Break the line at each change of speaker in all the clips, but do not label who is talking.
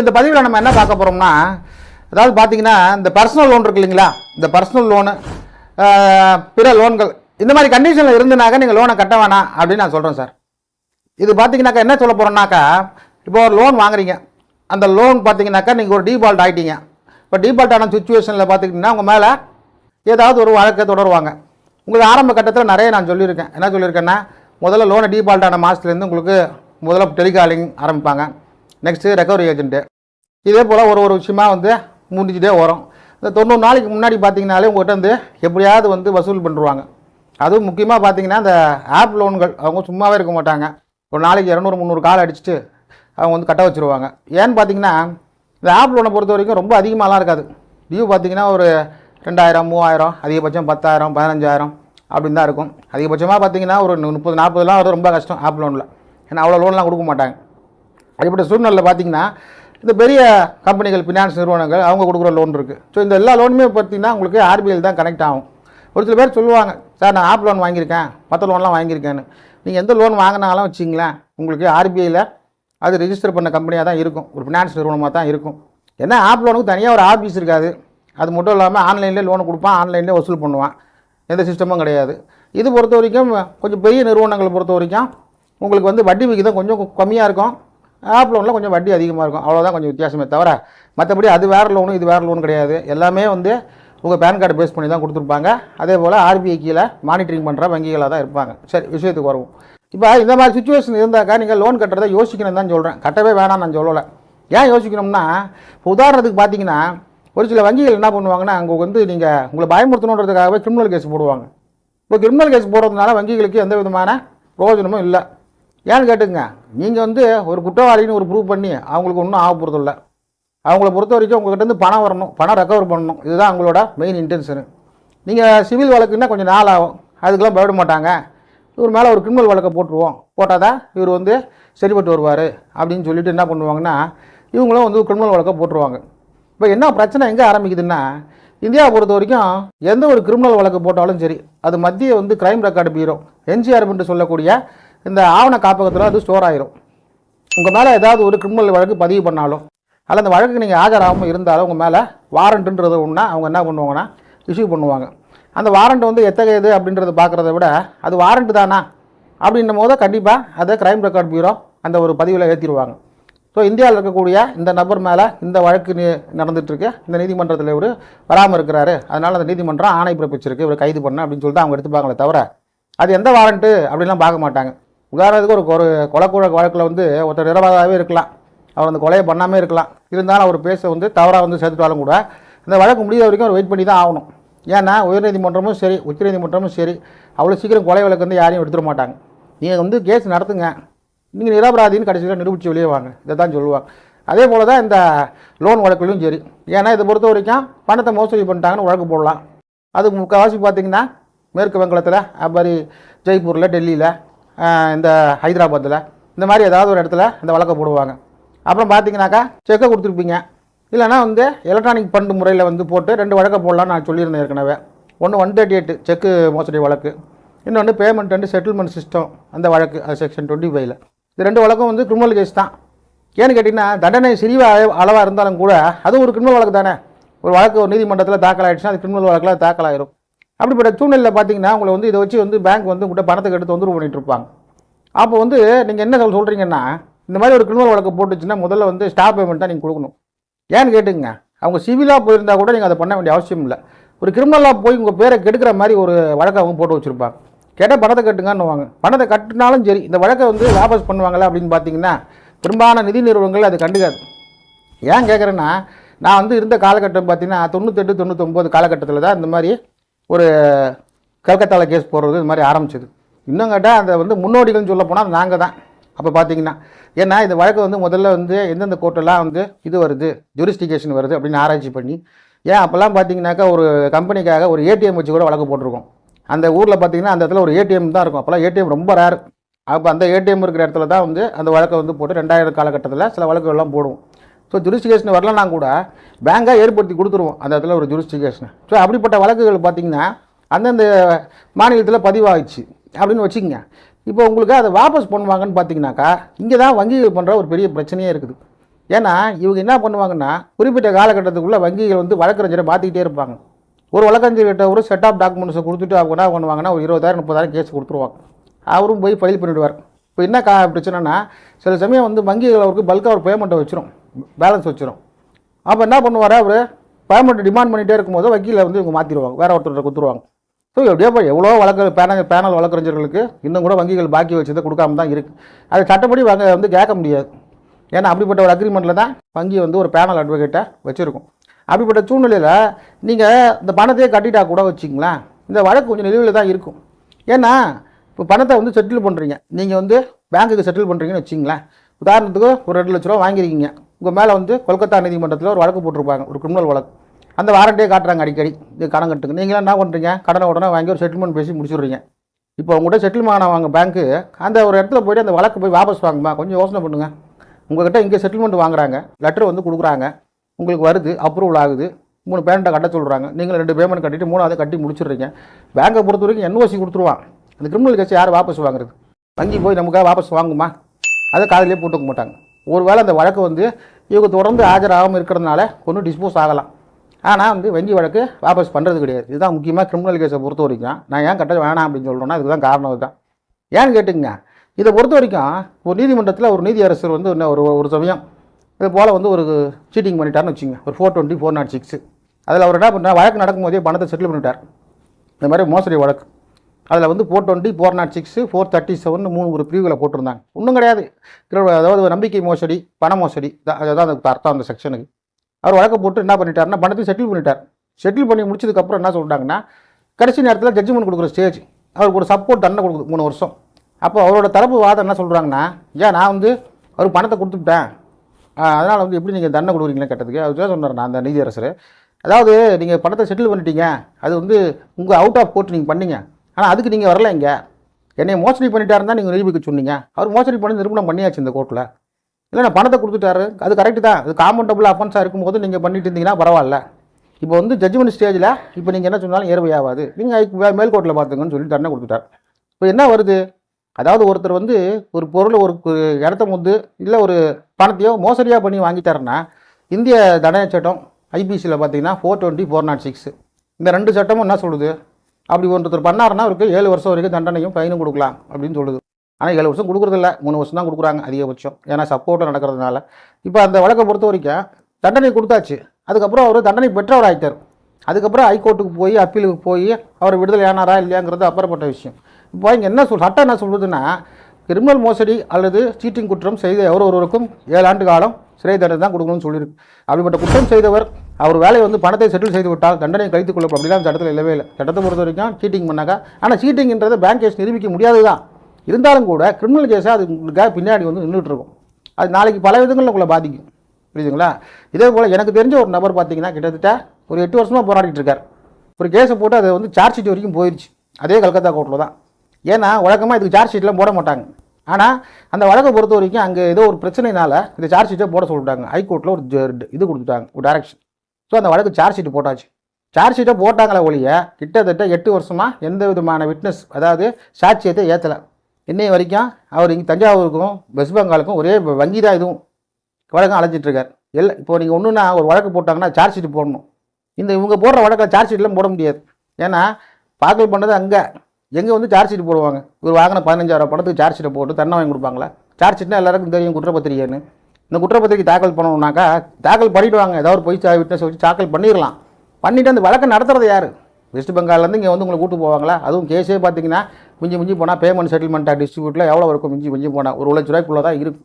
இந்த பதிவில் நம்ம என்ன பார்க்க போகிறோம்னா அதாவது பார்த்தீங்கன்னா இந்த பர்சனல் லோன் இருக்கு இல்லைங்களா? இந்த பர்சனல் லோனு பிற லோன்கள் இந்த மாதிரி கண்டிஷனில் இருந்துனாக்கா நீங்கள் லோனை கட்ட வேணாம் அப்படின்னு நான் சொல்கிறேன் சார். இது பார்த்தீங்கன்னாக்கா என்ன சொல்ல போகிறோம்னாக்கா இப்போ ஒரு லோன் வாங்குறீங்க. அந்த லோன் பார்த்தீங்கன்னாக்கா நீங்கள் ஒரு டிஃபால்ட் ஆகிட்டீங்க இப்போ டிஃபால்ட் ஆன சுச்சுவேஷனில் பார்த்துக்கிட்டிங்கன்னா உங்கள் மேலே ஏதாவது ஒரு வழக்கை தொடருவாங்க. உங்களுக்கு ஆரம்ப கட்டத்தில் நிறைய நான் சொல்லியிருக்கேன். என்ன சொல்லியிருக்கேன்னா முதல்ல லோனை டிஃபால்ட் ஆன மாதத்துலேருந்து உங்களுக்கு முதல்ல டெலிகாலிங் ஆரம்பிப்பாங்க. நெக்ஸ்ட்டு ரெக்கவரி ஏஜென்ட்டு இதே போல் ஒரு ஒரு விஷயமா வந்து முடிஞ்சுட்டே வரும். இந்த தொண்ணூறு நாளைக்கு முன்னாடி பார்த்தீங்கனாலே உங்கள்கிட்ட வந்து எப்படியாவது வந்து வசூல் பண்ணுருவாங்க. அதுவும் முக்கியமாக பார்த்தீங்கன்னா இந்த ஆப் லோன்கள் அவங்க சும்மாவே இருக்க மாட்டாங்க. ஒரு நாளைக்கு இரநூறு முந்நூறு கால் அடிச்சுட்டு அவங்க வந்து கட்ட வச்சுருவாங்க. ஏன்னு பார்த்தீங்கன்னா இந்த ஆப் லோனை பொறுத்த வரைக்கும் ரொம்ப அதிகமாகலாம் இருக்காது. டியூ பார்த்தீங்கன்னா ஒரு ரெண்டாயிரம் மூவாயிரம் அதிகபட்சம் பத்தாயிரம் பதினஞ்சாயிரம் அப்படின்னு தான் இருக்கும். அதிகபட்சமாக பார்த்தீங்கன்னா ஒரு முப்பது நாற்பதுலாம் வரும் ரொம்ப கஷ்டம் ஆப் லோனில். ஏன்னா அவ்வளோ லோன்லாம் கொடுக்க மாட்டாங்க. அப்படிப்பட்ட சூழ்நிலையில் பார்த்தீங்கன்னா இந்த பெரிய கம்பெனிகள் ஃபினான்ஸ் நிறுவனங்கள் அவங்க கொடுக்குற லோன் இருக்குது ஸோ இந்த எல்லா லோனுமே பார்த்தீங்கன்னா உங்களுக்கு ஆர்பிஐயில் தான் கனெக்ட் ஆகும். ஒரு சில பேர் சொல்லுவாங்க சார் நான் ஆப் லோன் வாங்கியிருக்கேன். மற்ற லோன்லாம் வாங்கியிருக்கேன்னு. நீங்கள் எந்த லோன் வாங்கினாலும் வச்சிங்களேன் உங்களுக்கு ஆர்பிஐயில் அது ரிஜிஸ்டர் பண்ண கம்பெனியாக தான் இருக்கும். ஒரு ஃபினான்ஸ் நிறுவனமாக தான் இருக்கும். ஏன்னா ஆப் லோனுக்கு தனியாக ஒரு ஆஃபீஸ் இருக்காது. அது மட்டும் இல்லாமல் ஆன்லைன்லேயே லோன் கொடுப்பான் ஆன்லைன்லேயே வசூல் பண்ணுவான். எந்த சிஸ்டமும் கிடையாது. இது பொறுத்த வரைக்கும் கொஞ்சம் பெரிய நிறுவனங்களை பொறுத்த வரைக்கும் உங்களுக்கு வந்து வட்டி விகிதம் கொஞ்சம் கம்மியாக இருக்கும். ஆப் லோனில் கொஞ்சம் வட்டி அதிகமாக இருக்கும். அவ்வளோதான் கொஞ்சம் வித்தியாசமே தவிர மற்றபடி அது வேறு லோனு இது வேறு லோன் கிடையாது. எல்லாமே வந்து உங்கள் பேன் கார்டு பேஸ் பண்ணி தான் கொடுத்துருப்பாங்க. அதே போல் ஆர்பிஐ கீழே மானிட்டரிங் பண்ணுற வங்கிகளாக தான் இருப்பாங்க. சரி விஷயத்துக்கு வருவோம். இப்போ இந்த மாதிரி சுச்சுவேஷன் இருந்தாக்கா நீங்கள் லோன் கட்டுறதை யோசிக்கணும் தான் சொல்கிறேன் கட்டவே வேணாம் நான் சொல்லலை. ஏன் யோசிக்கணும்னா இப்போ உதாரணத்துக்கு பார்த்தீங்கன்னா ஒரு சில வங்கிகள் என்ன பண்ணுவாங்கன்னா அங்கே வந்து நீங்கள் உங்களை பயமுறுத்தணுன்றதுக்காகவே கிரிமினல் கேஸ் போடுவாங்க. இப்போ கிரிமினல் கேஸ் போடுறதுனால வங்கிகளுக்கு எந்த விதமான பிரயோஜனமும் இல்லை. ஏன்னு கேட்டுங்க நீங்கள் வந்து ஒரு குற்றவாளின்னு ஒரு ப்ரூவ் பண்ணி அவங்களுக்கு ஒன்றும் ஆக போகிறது இல்லை அவங்கள பொறுத்த வரைக்கும் உங்கள்கிட்ட இருந்து பணம் வரணும். பணம் ரெக்கவர் பண்ணணும். இதுதான் அவங்களோட மெயின் இன்டென்ஷனு நீங்கள் சிவில் வழக்குன்னா கொஞ்சம் நாள் ஆகும். அதுக்கெல்லாம் பயப்பட மாட்டாங்க. இவர் மேலே ஒரு கிரிமினல் வழக்கை போட்டுருவோம். போட்டால் தான் இவர் வந்து சரிப்பட்டு வருவார் அப்படின்னு சொல்லிட்டு என்ன பண்ணுவாங்கன்னா இவங்களும் வந்து கிரிமினல் வழக்கை போட்டுருவாங்க. இப்போ என்ன பிரச்சனை எங்கே ஆரம்பிக்குதுன்னா இந்தியாவை பொறுத்த வரைக்கும் எந்த ஒரு கிரிமினல் வழக்கு போட்டாலும் சரி அது மத்திய வந்து கிரைம் ரெக்கார்டு பீரோ என்சிஆர் என்று சொல்லக்கூடிய இந்த ஆவண காப்பகத்தில் அது ஸ்டோர் ஆயிரும். உங்கள் மேலே ஏதாவது ஒரு கிரிமினல் வழக்கு பதிவு பண்ணாலும் அல்ல அந்த வழக்குக்கு நீங்கள் ஆஜராகாமல் இருந்தாலும் உங்கள் மேலே வாரண்ட்டுன்றது ஒன்றா அவங்க என்ன பண்ணுவாங்கன்னா இஷ்யூ பண்ணுவாங்க. அந்த வாரண்ட் வந்து எத்தகையது அப்படின்றத பார்க்குறத விட அது வாரண்ட் தானா? அப்படின்னும் போது கண்டிப்பாக அதை கிரைம் ரெக்கார்ட் பியூரோ அந்த ஒரு பதிவில் ஏற்றிடுவாங்க ஸோ இந்தியாவில் இருக்கக்கூடிய இந்த நபர் மேலே இந்த வழக்கு நடந்துகிட்ருக்கு இந்த நீதிமன்றத்தில் இவர் வராமல் இருக்கிறாரு. அதனால் அந்த நீதிமன்றம் ஆணை பிறப்பிச்சிருக்கு. இவர் கைது பண்ண அப்படின்னு சொல்லிட்டு அவங்க எடுத்துப்பாங்களே தவிர அது எந்த வாரண்ட்டு அப்படிலாம் பார்க்க மாட்டாங்க. உதாரணத்துக்கு ஒரு ஒரு கொலைக்குழ வழக்கில் வந்து ஒருத்தர் நிரபராதாவே இருக்கலாம். அவர் அந்த கொலையை பண்ணாமே இருக்கலாம். இருந்தாலும் அவர் பேச வந்து தவறாக வந்து சேர்த்துட்டாலும் கூட இந்த வழக்கு முடியாத வரைக்கும் அவர் வெயிட் பண்ணி தான் ஆகணும். ஏன்னா உயர்நீதிமன்றமும் சரி உச்சநீதிமன்றமும் சரி அவ்வளோ சீக்கிரம் கொலை வழக்கு வந்து யாரையும் எடுத்துட மாட்டாங்க. நீங்கள் வந்து கேஸ் நடத்துங்க. நீங்கள் நிரபராதின்னு கடைசியில் நிரூபித்து வெளியே வாங்க. இதை தான் சொல்லுவாங்க. அதே போல் தான் இந்த லோன் வழக்குலையும் சரி. ஏன்னா இதை பொறுத்த வரைக்கும் பணத்தை மோசடி பண்ணிட்டாங்கன்னு வழக்கு போடலாம். அது முக்கால்வாசி பார்த்தீங்கன்னா மேற்கு வங்கத்தில் அது மாதிரி ஜெய்ப்பூரில் டெல்லியில் இந்த ஹைதராபாத்தில் இந்த மாதிரி ஏதாவது ஒரு இடத்துல இந்த வழக்கை போடுவாங்க. அப்புறம் பார்த்தீங்கன்னாக்கா செக்கை கொடுத்துருப்பீங்க. இல்லைன்னா வந்து எலக்ட்ரானிக் ஃபண்டு முறையில் வந்து போட்டு ரெண்டு வழக்கை போடலான்னு நான் சொல்லியிருந்தேன் ஏற்கனவே. ஒன்று ஒன் தேர்ட்டி எயிட் செக்கு மோசடி வழக்கு. இன்னொன்று பேமெண்ட் அண்டு செட்டில்மெண்ட் சிஸ்டம் அந்த வழக்கு அது செக்ஷன் டுவெண்ட்டி ஃபைவ்ல இது ரெண்டு வழக்கம் வந்து கிரிமினல் கேஸ் தான். ஏன்னு கேட்டிங்கன்னா தண்டனை சிறிய அளவாக இருந்தாலும் கூட அது ஒரு கிரிமினல் வழக்கு தானே. ஒரு வழக்கு ஒரு நீதிமன்றத்தில் தாக்கல் ஆகிடுச்சுன்னா அது கிரிமினல் வழக்கில் தாக்கல் ஆயிரும். அப்படிப்பட்ட சூழ்நிலையில் பார்த்தீங்கன்னா உங்களை வந்து இதை வச்சு வந்து பேங்க் வந்து உங்கள்கிட்ட பணத்தை எடுத்து தொந்தரவு பண்ணிகிட்டு இருப்பாங்க. அப்போ வந்து நீங்கள் என்ன சொல் சொல்கிறீங்கன்னா இந்த மாதிரி ஒரு கிரிமினல் வழக்கு போட்டுச்சுன்னா முதல்ல வந்து ஸ்டாப் பேமெண்ட் தான் நீங்கள் கொடுக்கணும். ஏன்னு கேட்டுங்க அவங்க சிவிலாக போயிருந்தால் கூட நீங்கள் அதை பண்ண வேண்டிய அவசியம் இல்லை. ஒரு கிரிமினலாக போய் உங்கள் பேரை கெடுக்கிற மாதிரி ஒரு வழக்கை அவங்க போட்டு வச்சுருப்பாங்க. கேட்டால் பணத்தை கட்டுங்கன்னுவாங்க. பணத்தை கட்டினாலும் சரி இந்த வழக்கை வந்து வாபஸ் பண்ணுவாங்களா அப்படின்னு பார்த்தீங்கன்னா பெரும்பாலான நிதி நிறுவனங்கள் அது கண்டுக்காது. ஏன் கேட்குறேன்னா நான் வந்து இருந்த காலகட்டம் பார்த்தீங்கன்னா தொண்ணூத்தெட்டு தொண்ணூத்தொம்பது காலகட்டத்தில் தான் இந்த மாதிரி ஒரு கல்கத்தாவில் கேஸ் போடுறது இது மாதிரி ஆரம்பிச்சது. இன்னும் கேட்டால் அந்த வந்து முன்னோடிகள்னு சொல்ல போனால் நாங்கள் தான். அப்போ பார்த்தீங்கன்னா ஏன்னா இந்த வழக்கு வந்து முதல்ல வந்து எந்தெந்த கோர்ட்டெல்லாம் வந்து இது வருது ஜூரிஸ்டிகேஷன் வருது அப்படின்னு ஆராய்ச்சி பண்ணி ஏன் அப்போல்லாம் பார்த்தீங்கன்னாக்கா ஒரு கம்பெனிக்காக ஒரு ஏடிஎம் வச்சு கூட வழக்கு போட்டிருக்கோம். அந்த ஊரில் பார்த்தீங்கன்னா அந்த இடத்துல ஒரு ஏடிஎம் தான் இருக்கும். அப்போல்லாம் ஏடிஎம் ரொம்ப ரேர் அப்போ அந்த ஏடிஎம் இருக்கிற இடத்துல தான் வந்து அந்த வழக்கை வந்து போட்டு ரெண்டாயிரம் காலகட்டத்தில் சில வழக்குகள்லாம் போடுவோம். ஸோ ஜுரிஸ்டிகேஷன் வரலனா கூட பேங்காக ஏற்படுத்தி கொடுத்துருவோம். அந்த இடத்துல ஒரு ஜுரிஸ்டிகேஷனை ஸோ அப்படிப்பட்ட வழக்குகள் பார்த்திங்கன்னா அந்தந்த மாநிலத்தில் பதிவாகிடுச்சு அப்படின்னு வச்சுக்கோங்க. இப்போ உங்களுக்கு அதை வாபஸ் பண்ணுவாங்கன்னு பார்த்தீங்கன்னாக்கா இங்கே தான் வங்கிகள் பண்ணுற ஒரு பெரிய பிரச்சனையே இருக்குது. ஏன்னா இவங்க என்ன பண்ணுவாங்கன்னா குறிப்பிட்ட காலகட்டத்துக்குள்ளே வங்கிகள் வந்து வழக்கறிஞரை மாற்றிக்கிட்டே இருப்பாங்க. ஒரு வழக்கறிஞர்கிட்ட ஒரு செட் ஆஃப் டாக்குமெண்ட்ஸை கொடுத்துட்டு அவங்க என்ன பண்ணுவாங்கன்னா ஒரு இருபதாயிரம் முப்பதாயிரம் கேஸ் கொடுத்துருவாங்க. அவரும் போய் ஃபைல் பண்ணிவிடுவார் இப்போ என்ன கா பிரச்சனைனா சில சமயம் வந்து வங்கிகள் அவருக்கு பல்காக ஒரு பேமெண்ட்டை வச்சிரும். பேலன்ஸ் வச்சிடும் அப்போ என்ன பண்ணுவார் அவர்? பேமெண்ட் டிமாண்ட் பண்ணிகிட்டே இருக்கும்போது வக்கீலை வந்து இவங்க மாற்றிடுவாங்க வேறு ஒருத்தர் கொடுத்துருவாங்க. ஸோ எப்படியோ போய் எவ்வளோ வழக்கு பேனல் பேனல் வழக்கறிஞர்களுக்கு இன்னும் கூட வங்கிகள் பாக்கி வச்சதை கொடுக்காம தான் இருக்குது அது சட்டப்படி வங்க வந்து கேட்க முடியாது. ஏன்னா அப்படிப்பட்ட ஒரு அக்ரிமெண்ட்டில் தான் வங்கி வந்து ஒரு பேனல் அட்வொகேட்டை வச்சுருக்கும். அப்படிப்பட்ட சூழ்நிலையில் நீங்கள் இந்த பணத்தையே கட்டிட்டா கூட வச்சிங்களேன் இந்த வழக்கு கொஞ்சம் நிலுவையில் தான் இருக்கும். ஏன்னா இப்போ பணத்தை வந்து செட்டில் பண்ணுறீங்க நீங்கள் வந்து பேங்க்குக்கு செட்டில் பண்ணுறீங்கன்னு வச்சிங்களேன் உதாரணத்துக்கு ஒரு ரெண்டு லட்ச ரூபா வாங்கியிருக்கீங்க. உங்கள் மேலே வந்து கொல்கத்தா நீதிமன்றத்தில் ஒரு வழக்கு போட்டிருப்பாங்க. ஒரு கிரிமினல் வழக்கு. அந்த வாரண்ட்டே காட்டுறாங்க அடிக்கடி. இது கடன் கட்டுங்க நீங்களாம் என்ன பண்ணுறீங்க கடனை உடனே வாங்கி ஒரு செட்டில்மெண்ட் பேசி முடிச்சுடுறீங்க. இப்போ உங்கள்கிட்ட செட்டில்மெண்ட் ஆனவங்க பேங்க்கு அந்த ஒரு இடத்துல போயிட்டு அந்த வழக்கு போய் வாபஸ் வாங்குமா? கொஞ்சம் யோசனை பண்ணுங்க. உங்கள்கிட்ட இங்கே செட்டில்மெண்ட் வாங்குறாங்க. லெட்டர் வந்து கொடுக்குறாங்க. உங்களுக்கு வருது அப்ரூவல் ஆகுது. மூணு பேமெண்ட்டை கட்ட சொல்கிறாங்க நீங்கள் ரெண்டு பேமெண்ட் கட்டிட்டு மூணாவது கட்டி முடிச்சிடுறீங்க. பேங்கை பொறுத்த வரைக்கும் என்ஓசி கொடுத்துருவான். அந்த கிரிமினல் கேஸ் யார் வாபஸ் வாங்குறது? வங்கி போய் நமக்காக வாபஸ் வாங்குமா? அதை காதிலே போட்டுக்க மாட்டாங்க. ஒருவேளை அந்த வழக்கு வந்து இவங்க தொடர்ந்து ஆஜராகாமல் இருக்கிறதுனால ஒன்றும் டிஸ்போஸ் ஆகலாம். ஆனால் வந்து வங்கி வழக்கு வாபஸ் பண்ணுறது கிடையாது. இதுதான் முக்கியமாக கிரிமினல் கேஸை பொறுத்த வரைக்கும். நான் ஏன் கட்ட வேணாம் அப்படின்னு சொல்கிறேன்னா இதுக்கு தான் காரணம் இதுதான். ஏன்னு கேட்டுங்க இதை பொறுத்த வரைக்கும் ஒரு நீதிமன்றத்தில் ஒரு நீதியரசர் வந்து இன்னும் ஒரு ஒரு சமயம் இது போல் வந்து ஒரு சீட்டிங் பண்ணிட்டார்னு வச்சுங்க ஒரு four twenty four naught six அதில் அவர் என்ன பண்ணுறாரு வழக்கு நடக்கும்போதே பணத்தை செட்டில் பண்ணிட்டார். இந்த மாதிரி மோசடி வழக்கு. அதில் வந்து four twenty four naught six four thirty seven மூணு ஒரு பிரிவுகளை போட்டிருந்தாங்க. ஒன்றும் கிடையாது. அதாவது நம்பிக்கை மோசடி பண மோசடி தான் அதுதான் அதுக்கு அர்த்தம் அந்த செக்ஷனுக்கு அவர் வழக்கு போட்டு என்ன பண்ணிட்டாருன்னா பணத்தை செட்டில் பண்ணிட்டார். செட்டில் பண்ணி முடிச்சதுக்கப்புறம் என்ன சொல்கிறாங்கன்னா கடைசி நேரத்தில் ஜட்ஜ்மெண்ட் கொடுக்குற ஸ்டேஜ் அவருக்கு ஒரு சப்போர்ட் தண்டனை கொடுக்குது மூணு வருஷம். அப்போ அவரோட தரப்பு வாதம் என்ன சொல்கிறாங்கன்னா ஏன் நான் வந்து அவருக்கு பணத்தை கொடுத்துட்டேன். அதனால் வந்து எப்படி நீங்கள் தண்டனை கொடுக்குறீங்களே கேட்டதுக்கு அவர் தான் சொன்னார் நான் அந்த நீதியரசர். அதாவது நீங்கள் பணத்தை செட்டில் பண்ணிட்டீங்க. அது வந்து உங்கள் அவுட் ஆஃப் கோர்ட் நீங்கள் பண்ணீங்க. ஆனால் அதுக்கு நீங்கள் வரல இங்கே. என்னை மோசடி பண்ணிட்டாருந்தா நீங்கள் நிரூபிக்க சொன்னீங்க. அவர் மோசடி பண்ணி நிரூபணம் பண்ணியாச்சு இந்த கோர்ட்டில் இல்லை நான் பணத்தை கொடுத்துட்டாரு. அது கரெக்டு தான். அது காமண்டபுள் அஃபென்ஸாக இருக்கும்போது நீங்கள் பண்ணிட்டு இருந்தீங்கன்னா பரவாயில்ல. இப்போ வந்து ஜட்ஜ்மெண்ட் ஸ்டேஜில் இப்போ நீங்கள் என்ன சொன்னாலும் ஏறுவையாகாது ஆகாது. நீங்கள் மேல்கோட்டில் பார்த்துங்கன்னு சொல்லி தண்டனை கொடுத்துட்டார். இப்போ என்ன வருது? அதாவது ஒருத்தர் வந்து ஒரு பொருளை ஒரு ஒரு இடத்த வந்து இல்லை ஒரு பணத்தையோ மோசடியாக பண்ணி வாங்கிட்டாருன்னா இந்திய தண்டனை சட்டம் ஐபிசியில் பார்த்தீங்கன்னா four twenty four naught six இந்த ரெண்டு சட்டமும் என்ன சொல்லுது? அப்படி ஒருத்தர் பண்ணாருன்னா அவருக்கு ஏழு வருஷம் வரைக்கும் தண்டனையும் ஃபைனும் கொடுக்கலாம் அப்படின்னு சொல்லுது. ஆனால் ஏழு வருஷம் கொடுக்குறதில்ல. மூணு வருஷம் தான் கொடுக்குறாங்க அதிகபட்சம். ஏன்னா சப்போர்ட்டும் நடக்கிறதுனால. இப்போ அந்த வழக்கை பொறுத்த வரைக்கும் தண்டனை கொடுத்தாச்சு. அதுக்கப்புறம் அவர் தண்டனை பெற்றவர் ஆகிட்டார் அதுக்கப்புறம் ஹைகோர்ட்டுக்கு போய் அப்பீலுக்கு போய் அவர் விடுதலை ஆனாரா இல்லையாங்கிறது அப்புறப்பட்ட விஷயம். இப்போ இங்கே என்ன சொல் சட்டம் என்ன சொல்லுதுன்னா கிரிமினல் மோசடி அல்லது சீட்டிங் குற்றம் செய்த எவர் ஒருவருக்கும் ஏழு ஆண்டு காலம் சிறை தண்டனை தான் கொடுக்கணும்னு சொல்லியிருக்கு. அப்படிப்பட்ட குற்றம் செய்தவர் அவர் வேலையை வந்து பணத்தை செட்டில் செய்து விட்டால் தண்டனை கழித்துக் கொள்ளப்படும் அப்படிலாம் சட்டத்தில் இல்லவே இல்லை. சட்டத்தை பொறுத்த வரைக்கும் சீட்டிங் பண்ணாக்கா. ஆனால் சீட்டிங்ன்றதை பேங்க் கேஸ் நிரூபிக்க முடியாது தான் இருந்தாலும் கூட கிரிமினல் கேஸாக அது பின்னாடி வந்து நின்றுட்டு இருக்கும் அது நாளைக்கு பல விதங்களில் உங்களை பாதிக்கும். புரியுதுங்களா? இதே போல் எனக்கு தெரிஞ்ச ஒரு நபர் பார்த்தீங்கன்னா கிட்டத்தட்ட ஒரு எட்டு வருஷமாக போராடிட்டு இருக்கார். ஒரு கேஸை போட்டு அது வந்து சார்ஜ் ஷீட் வரைக்கும் போயிடுச்சு அதே கல்கத்தா கோர்ட்டில் தான். ஏன்னா வழக்கமாக இதுக்கு சார்ஜ் ஷீட்லாம் போட மாட்டாங்க. ஆனால் அந்த வழக்கை பொறுத்த வரைக்கும் அங்கே ஏதோ ஒரு பிரச்சனைனால இந்த சார்ஜ் ஷீட்டை போட சொல்லிட்டாங்க. ஹைகோர்ட்டில் ஒரு இது கொடுத்துட்டாங்க ஒரு டைரக்ஷன் ஸோ அந்த வழக்கு சார்ஜ் ஷீட் போட்டாச்சு. சார்ஜ் ஷீட்டை போட்டாங்களே ஒழிய கிட்டத்தட்ட எட்டு வருஷமாக எந்த விதமான விட்னஸ் அதாவது சாட்சியத்தை ஏற்றலை இன்னைய வரைக்கும் அவர் இங்கே தஞ்சாவூருக்கும் வெஸ்ட் பெங்காலுக்கும் ஒரே வங்கி தான் இதுவும். வழக்கம் அலைஞ்சிட்டு இருக்கார். இல்லை இப்போ நீங்கள் ஒன்றுனா ஒரு வழக்கு போட்டாங்கன்னா சார்ஜ் ஷீட் போடணும். இந்த இவங்க போடுற வழக்கில் சார்ஜ் ஷீட்லாம் போட முடியாது. ஏன்னா தாக்கல் பண்ணது அங்கே. எங்கே வந்து சார்ஜ் ஷீட் போடுவாங்க? ஒரு வாங்கின பதினஞ்சாயிரம் பணத்துக்கு சார்ஜ் ஷீட்டை போட்டு தண்ணை வாங்கி கொடுப்பாங்களா? சார்ஜ் ஷீட்னா எல்லாருக்கும் தெரியும் குற்றப்பத்திரிகைன்னு. இந்த குற்றப்பத்திரிக்கை தாக்கல் பண்ணணும்னாக்கா தாக்கல் பண்ணிவிடுவாங்க ஏதாவது ஒரு பொய் விட்னஸ் வச்சு தாக்கல் பண்ணிடலாம். பண்ணிவிட்டு அந்த வழக்கை நடத்துறது யார்? வெஸ்ட் பெங்கால்லேருந்து இங்கே வந்து உங்களை கூட்டு போவாங்களா? அதுவும் கேஸே பார்த்தீங்கன்னா மிஞ்சி மிஞ்சி போனால் பேமெண்ட் செட்டில்மெண்ட்டாக டிஸ்ட்ரிபியூட்டில் எவ்வளோ இருக்கும்? மிஞ்சி மிஞ்சி போனால் ஒரு லட்ச ரூபாய்க்குள்ளே தான் இருக்கும்.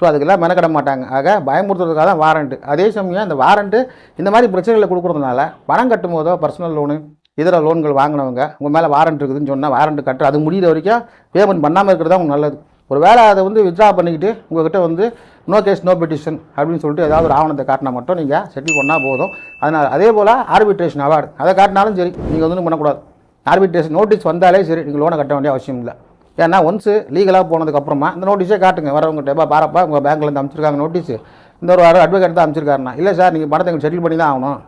ஸோ அதுக்கெல்லாம் மெனக்கட மாட்டாங்க. ஆக பயமுறுத்துறதுக்காக தான் வாரண்ட்டு அதே சமயம் அந்த வாரண்ட்டு இந்த மாதிரி பிரச்சனைகளை கொடுக்குறதுனால பணம் கட்டும் போதோ பர்சனல் லோனு இதர லோன்கள் வாங்கினவங்க உங்கள் மேலே வாரண்ட் இருக்குதுன்னு சொன்னால் வாரண்ட் கட்டுற அது முடியிற வரைக்கும் பேமெண்ட் பண்ணாமல் இருக்கிறது தான் உங்களுக்கு நல்லது. ஒரு வேளை அதை வந்து வித்ட்ரா பண்ணிக்கிட்டு உங்கள்கிட்ட வந்து நோ கேஸ் நோ பெட்டிஷன் அப்படின்னு சொல்லிட்டு ஏதாவது ஒரு ஆவணத்தை காட்டினா மட்டும் நீங்கள் செட்டில் பண்ணால் போதும். அதனால் அதே போல் ஆர்பிட்ரேஷன் அவார்டு அதை காட்டினாலும் சரி நீங்கள் வந்து பண்ணக்கூடாது. ஆர்பிட்ரேஷன் நோட்டீஸ் வந்தாலே சரி நீங்கள் லோனை கட்ட வேண்டிய அவசியம் இல்லை. ஏன்னா ஒன்ஸு லீகலாக போனதுக்கப்புறமா இந்த நோட்டீஸே காட்டுங்க. வரவங்ககிட்ட எப்போ பாரப்பா உங்கள் பேங்க்லேருந்து அமைச்சிருக்காங்க நோட்டீஸ் இந்த ஒரு அட்வொகேட் தான் அமைச்சிருக்காருண்ணா இல்லை சார் நீங்கள் பணத்தை எங்களுக்கு செட்டில் பண்ணி தான் ஆகணும்.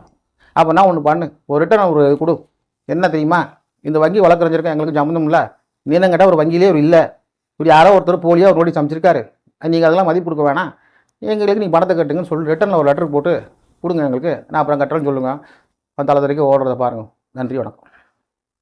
அப்போ நான் ஒன்று பண்ணு. ஒரு ரிட்டர்ன் ஒரு இது கொடு. என்ன தெரியுமா? இந்த வங்கி வழக்கறிஞருக்கும் எங்களுக்கு சம்மந்தம் இல்லை. நீ கேட்டால் ஒரு வங்கியிலே ஒரு இல்லை. இப்படி யாரோ ஒருத்தர் போலியாக ஒரு நோட்டீஸ் அமைச்சிருக்காரு நீங்கள் அதெல்லாம் மதிப்பு கொடுக்க வேணாம். எங்களுக்கு நீங்கள் பணத்தை கட்டுங்கன்னு சொல்லி ரிட்டனில் ஒரு லெட்டர் போட்டு கொடுங்க எங்களுக்கு. நான் அப்புறம் கட்டுறேன்னு சொல்லுங்கள் அந்த தலை வரைக்கும் ஓடுறத பாருங்கள் நன்றி வணக்கம்.